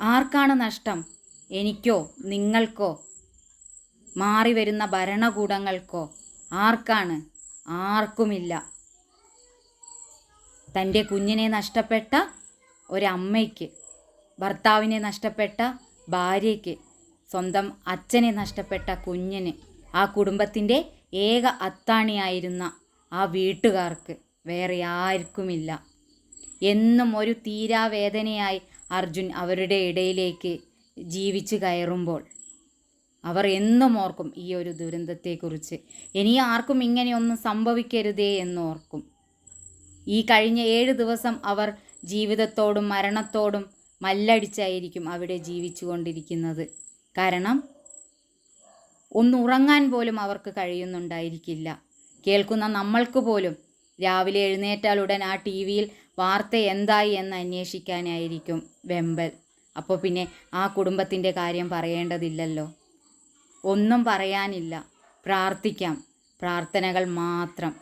ആർക്കാണ് നഷ്ടം? എനിക്കോ നിങ്ങൾക്കോ? മാറി വരുന്ന ഭരണകൂടങ്ങൾക്കോ? ആർക്കാണ്? ആർക്കുമില്ല. തന്റെ കുഞ്ഞിനെ നഷ്ടപ്പെട്ട ഒരമ്മയ്ക്ക് ഭർത്താവിനെ നഷ്ടപ്പെട്ട ഭാര്യയ്ക്ക് സ്വന്തം അച്ഛനെ നഷ്ടപ്പെട്ട കുഞ്ഞിന് ആ കുടുംബത്തിന്റെ ഏക അത്താണിയായിരുന്ന ആ വീട്ടുകാർക്ക് വേറെ ആർക്കുമില്ല. എന്നും ഒരു തീരാവേദനയായി അർജുൻ അവരുടെ ഇടയിലേക്ക് ജീവിച്ചു കയറുമ്പോൾ അവർ എന്നും ഓർക്കും ഈ ഒരു ദുരന്തത്തെക്കുറിച്ച്. ഇനി ആർക്കും ഇങ്ങനെയൊന്നും സംഭവിക്കരുതേ എന്നോർക്കും ഈ കഴിഞ്ഞ ഏഴ് ദിവസം അവർ ജീവിതത്തോടും മരണത്തോടും മല്ലടിച്ചായിരിക്കും അവിടെ ജീവിച്ചു കൊണ്ടിരിക്കുന്നത് കാരണം ഒന്നുറങ്ങാൻ പോലും അവർക്ക് കഴിയുന്നുണ്ടായിരിക്കില്ല. കേൾക്കുന്ന നമ്മൾക്ക് പോലും രാവിലെ എഴുന്നേറ്റാൽ ഉടൻ ആ ടി വിയിൽ വാർത്ത എന്തായി എന്ന് അന്വേഷിക്കാനായിരിക്കും വെമ്പൽ. അപ്പോൾ പിന്നെ ആ കുടുംബത്തിന്റെ കാര്യം പറയേണ്ടതില്ലല്ലോ. ഒന്നും പറയാനില്ല. പ്രാർത്ഥിക്കാം. പ്രാർത്ഥനകൾ മാത്രം.